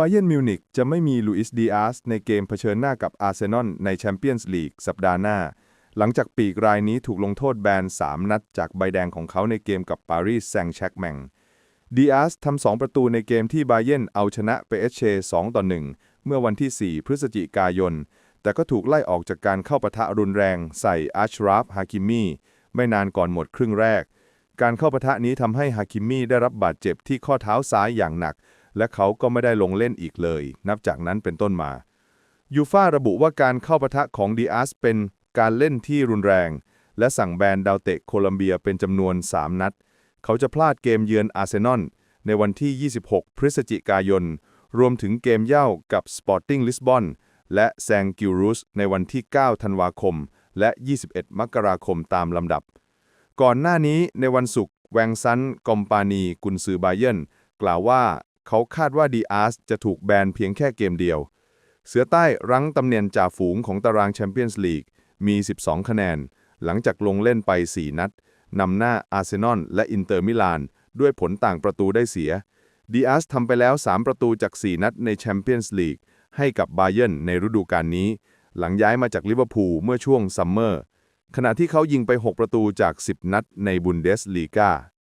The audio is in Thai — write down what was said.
บาเยิร์นมิวนิกจะไม่มีลุอิสดีอาสในเกมเผชิญหน้ากับอาร์เซนอลในแชมเปี้ยนส์ลีกสัปดาห์หน้า หลังจากปีกรายนี้ถูกลงโทษแบน 3 นัดจากใบแดงของเขาในเกมกับปารีสแซงแชร์กแมงดีอาสทำ 2 ประตูในเกมที่บาเยิร์นเอาชนะเปเอชเช2ต่อ1เมื่อวันที่ 4 พฤศจิกายน แต่ก็ถูกไล่ออกจากการเข้าปะทะรุนแรง ใส่อาชราฟฮาคิมีไม่นานก่อนหมดครึ่งแรก การเข้าปะทะนี้ทำให้ฮาคิมีได้รับบาดเจ็บที่ข้อเท้าซ้ายอย่างหนัก และเขาก็ไม่ได้ลงเล่นอีกเลย นับจากนั้นเป็นต้นมา ยูฟาระบุว่าการเข้าปะทะของดีอาสเป็นการเล่นที่รุนแรง และสั่งแบนดาวเตะโคลัมเบียเป็นจำนวน 3 นัด เขาจะพลาดเกมเยือนอาร์เซนอลในวันที่ 26 พฤศจิกายน รวมถึงเกมเย่ากับสปอร์ติ้งลิสบอนและแซงกิวรุสในวันที่ 9 ธันวาคม และ 21 มกราคมตามลำดับ ก่อนหน้านี้ในวันศุกร์แวงซันกอมปานีกุนซือบาเยนกล่าวว่า เขาคาดว่าดีอาร์สจะถูกแบนเพียงแค่เกมเดียว เสือใต้รั้งตำแหน่งจ่าฝูงของตารางแชมเปี้ยนส์ลีกมี 12 คะแนน หลังจากลงเล่นไป 4 นัดนำหน้าอาร์เซนอลและอินเตอร์มิลาน ด้วยผลต่างประตูได้เสียดีอาร์สทำไปแล้ว 3 ประตูจาก 4 นัดในแชมเปี้ยนส์ลีกให้กับบาเยิร์นในฤดูกาลนี้ หลังย้ายมาจากลิเวอร์พูลเมื่อช่วงซัมเมอร์ขณะที่เขายิงไป 6 ประตูจาก 10 นัดในบุนเดสลีกา